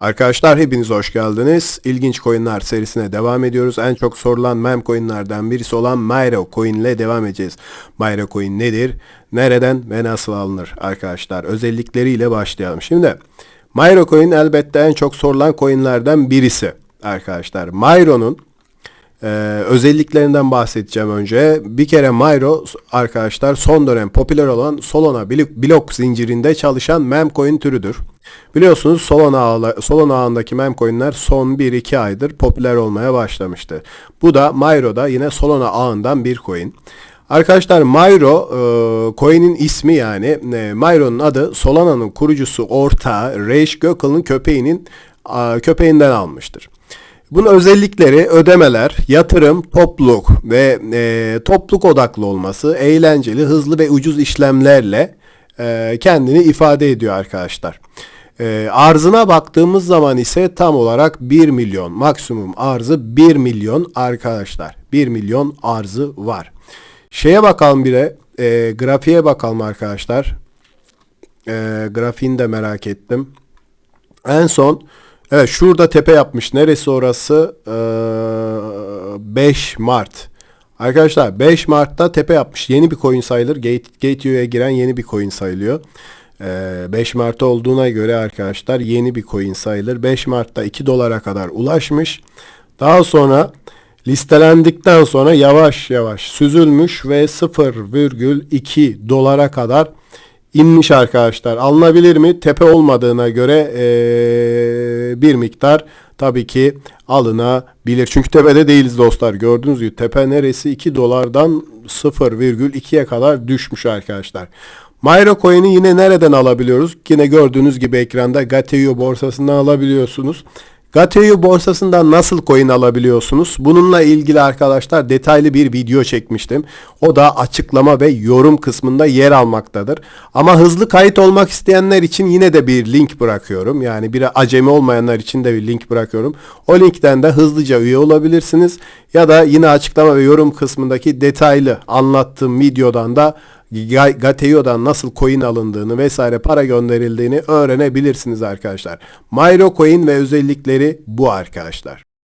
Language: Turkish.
Arkadaşlar hepiniz hoş geldiniz. İlginç coinler serisine devam ediyoruz. En çok sorulan meme coinlerden birisi olan Myro coin ile devam edeceğiz. Myro coin nedir? Nereden ve nasıl alınır arkadaşlar? Özellikleriyle başlayalım. Şimdi Myro coin elbette en çok sorulan coinlerden birisi arkadaşlar. Myro'nun ee, özelliklerinden bahsedeceğim önce. Bir kere Myro arkadaşlar son dönem popüler olan Solana blok, zincirinde çalışan memcoin türüdür. Biliyorsunuz Solana, ağla, Solana ağındaki memcoinler son 1-2 aydır popüler olmaya başlamıştı. Bu da Myro'da yine Solana ağından bir coin. Arkadaşlar Myro e, coin'in ismi yani e, Myro'nun adı Solana'nın kurucusu ortağı Reish Gökal'ın köpeğinin e, köpeğinden almıştır. Bunun özellikleri ödemeler, yatırım, topluluk ve e, topluluk odaklı olması, eğlenceli, hızlı ve ucuz işlemlerle e, kendini ifade ediyor arkadaşlar. E, arzına baktığımız zaman ise tam olarak 1 milyon maksimum arzı 1 milyon arkadaşlar. 1 milyon arzı var. Şeye bakalım bir de e, grafiğe bakalım arkadaşlar. E, grafiğini de merak ettim. En son Evet şurada tepe yapmış. Neresi orası? Ee, 5 Mart. Arkadaşlar 5 Mart'ta tepe yapmış. Yeni bir coin sayılır. Gate, Gateway'e giren yeni bir coin sayılıyor. Ee, 5 Mart olduğuna göre arkadaşlar yeni bir coin sayılır. 5 Mart'ta 2 dolara kadar ulaşmış. Daha sonra listelendikten sonra yavaş yavaş süzülmüş ve 0,2 dolara kadar inmiş arkadaşlar. Alınabilir mi? Tepe olmadığına göre ee, bir miktar tabii ki alınabilir. Çünkü tepede değiliz dostlar. Gördüğünüz gibi tepe neresi? 2 dolardan 0,2'ye kadar düşmüş arkadaşlar. Myro Coin'i yine nereden alabiliyoruz? Yine gördüğünüz gibi ekranda Gateo borsasından alabiliyorsunuz. Gateo borsasından nasıl coin alabiliyorsunuz? Bununla ilgili arkadaşlar detaylı bir video çekmiştim. O da açıklama ve yorum kısmında yer almaktadır. Ama hızlı kayıt olmak isteyenler için yine de bir link bırakıyorum. Yani bir acemi olmayanlar için de bir link bırakıyorum. O linkten de hızlıca üye olabilirsiniz. Ya da yine açıklama ve yorum kısmındaki detaylı anlattığım videodan da Gateo'dan nasıl coin alındığını vesaire para gönderildiğini öğrenebilirsiniz arkadaşlar. Myro coin ve özellikleri bu arkadaşlar.